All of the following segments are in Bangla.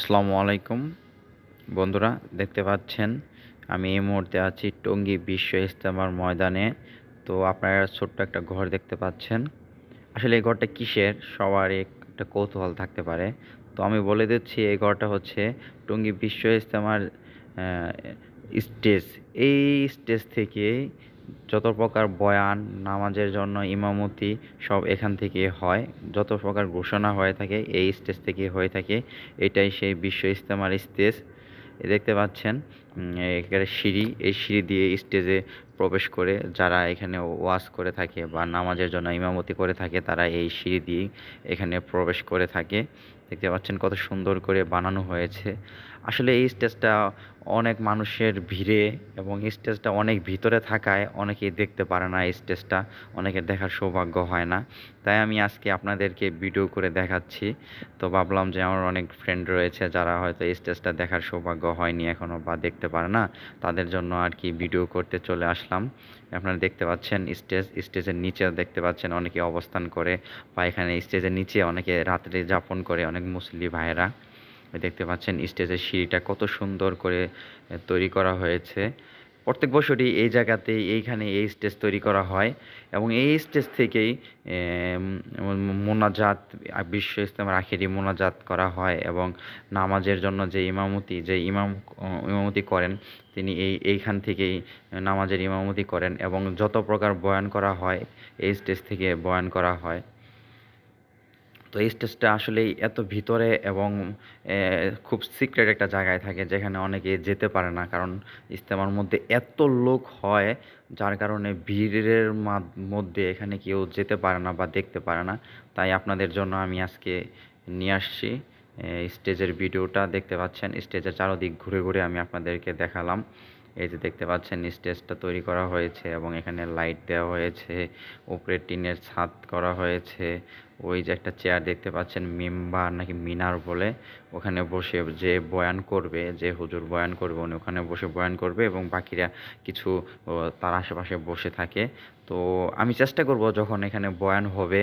আসসালামু আলাইকুম। বন্ধুরা, দেখতে পাচ্ছেন, আমি এই মুহূর্তে আছি টঙ্গী বিশ্ব ইস্তেমার ময়দানে। তো আপনারা ছোট্ট একটা ঘর দেখতে পাচ্ছেন। আসলে এই ঘরটা কিসের? সবার একটা কৌতূহল থাকতে পারে। তো আমি বলে দিচ্ছি, এই ঘরটা হচ্ছে টঙ্গী বিশ্ব ইস্তেমার স্টেজ। এই স্টেজ থেকে যত প্রকার বয়ান, নামাজের জন্য ইমামতি সব এখান থেকে হয়, যত প্রকার ঘোষণা হয়ে থাকে, এই স্টেজ থেকে হয়ে থাকে, এটাই সেই বিশ্ব ইস্তেমার স্টেজ দেখতে পাচ্ছেন এখানে সিঁড়ি, এই সিঁড়ি দিয়ে স্টেজে প্রবেশ করে যারা এখানে ওয়াজ করে থাকে বা নামাজের জন্য ইমামতি করে থাকে, তারা এই সিঁড়ি দিয়ে এখানে প্রবেশ করে থাকে। দেখতে পাচ্ছেন কত সুন্দর করে বানানো হয়েছে। আসলে এই স্টেজটা অনেক মানুষের ভিড়ে এবং স্টেজটা অনেক ভিতরে থাকায় অনেকেই দেখতে পারে না এই স্টেজটা, অনেকের দেখার সৌভাগ্য হয় না। তাই আমি আজকে আপনাদেরকে ভিডিও করে দেখাচ্ছি। তো ভাবলাম যে আমার অনেক ফ্রেন্ড রয়েছে যারা হয়তো এই স্টেজটা দেখার সৌভাগ্য হয়নি এখনও বা দেখতে পারে না। তাদের জন্য আর কি ভিডিও করতে চলে আসলাম। আপনারা দেখতে পাচ্ছেন স্টেজ, স্টেজের নিচে দেখতে পাচ্ছেন অনেকে অবস্থান করে বা এখানে স্টেজের নিচে অনেকে রাত্রে যাপন করে অনেক মুসলি ভাইয়েরা। দেখতে পাচ্ছেন স্টেজের সিঁড়িটা কত সুন্দর করে তৈরি করা হয়েছে। প্রত্যেক বছরই এই জায়গাতে এইখানে এই স্টেজ তৈরি করা হয় এবং এই স্টেজ থেকেই মোনাজাত, বিশ্ব ইস্তেমার আখেরি মোনাজাত করা হয় এবং নামাজের জন্য যে ইমামতি, যে ইমাম, ইমামতি করেন, তিনি এই, এইখান থেকেই নামাজের ইমামতি করেন এবং যত প্রকার বয়ান করা হয়, এই স্টেজ থেকে বয়ান করা হয়। তো এই স্টেজটা আসলেই এত ভিতরে এবং খুব সিক্রেট একটা জায়গায় থাকে যেখানে অনেকে যেতে পারে না। কারণ ইস্তেমার মধ্যে এত লোক হয় যার কারণে ভিড়ের মধ্যে এখানে কেউ যেতে পারে না বা দেখতে পারে না। তাই আপনাদের জন্য আমি আজকে নিয়ে আসছি স্টেজের ভিডিওটা। দেখতে পাচ্ছেন, স্টেজের চারোদিক ঘুরে ঘুরে আমি আপনাদেরকে দেখালাম। এই যে দেখতে পাচ্ছেন, স্টেজটা তৈরি করা হয়েছে এবং এখানে লাইট দেওয়া হয়েছে, উপরে টিনের ছাদ করা হয়েছে। ওই যে একটা চেয়ার দেখতে পাচ্ছেন, মেম্বার নাকি মিনার বলে। ওখানে বসে যে বয়ান করবে, যে হুজুর বয়ান করবে, উনি ওখানে বসে বয়ান করবে এবং বাকিরা কিছু তার আশেপাশে বসে থাকে। তো আমি চেষ্টা করব যখন এখানে বয়ান হবে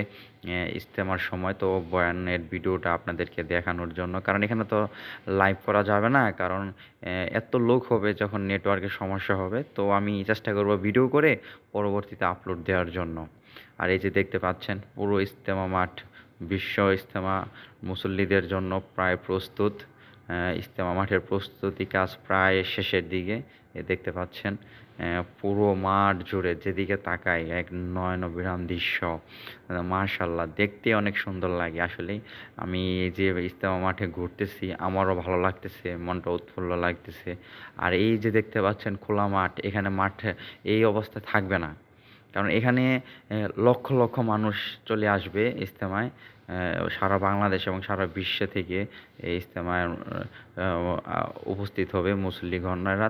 ইস্তেমার সময়, তো বয়ানের ভিডিওটা আপনাদেরকে দেখানোর জন্য। কারণ এখানে তো লাইভ করা যাবে না, কারণ এত লোক হবে যখন নেটওয়ার্কের সমস্যা হবে। তো আমি চেষ্টা করব ভিডিও করে পরবর্তীতে আপলোড দেওয়ার জন্য। আর এই যে দেখতে পাচ্ছেন, পুরো ইস্তেমা মাঠ, বিশ্ব ইস্তেমা মুসল্লিদের জন্য প্রায় প্রস্তুত ইস্তেমা মাঠের প্রস্তুতি কাজ প্রায় শেষের দিকে। এ দেখতে পাচ্ছেন পুরো মাঠ জুড়ে যেদিকে তাকাই এক নয়ন বিরাম দৃশ্য মার্শাল্লাহ দেখতে অনেক সুন্দর লাগে আসলে। আমি এই যে ইস্তেমা মাঠে ঘুরতেছি, আমারও ভালো লাগতেছে, মনটা উৎফুল্ল লাগতেছে। আর এই যে দেখতে পাচ্ছেন, খোলা মাঠ, এখানে মাঠে, এই অবস্থা থাকবে না। কারণ এখানে লক্ষ লক্ষ মানুষ চলে আসবে ইজতেমায় সারা বাংলাদেশ এবং সারা বিশ্ব থেকে এই ইজতেমায় উপস্থিত হবে মুসল্লিগণরা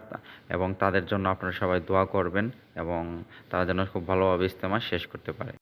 এবং তাদের জন্য আপনারা সবাই দোয়া করবেন এবং তারা যেন খুব ভালোভাবে ইজতেমা শেষ করতে পারে।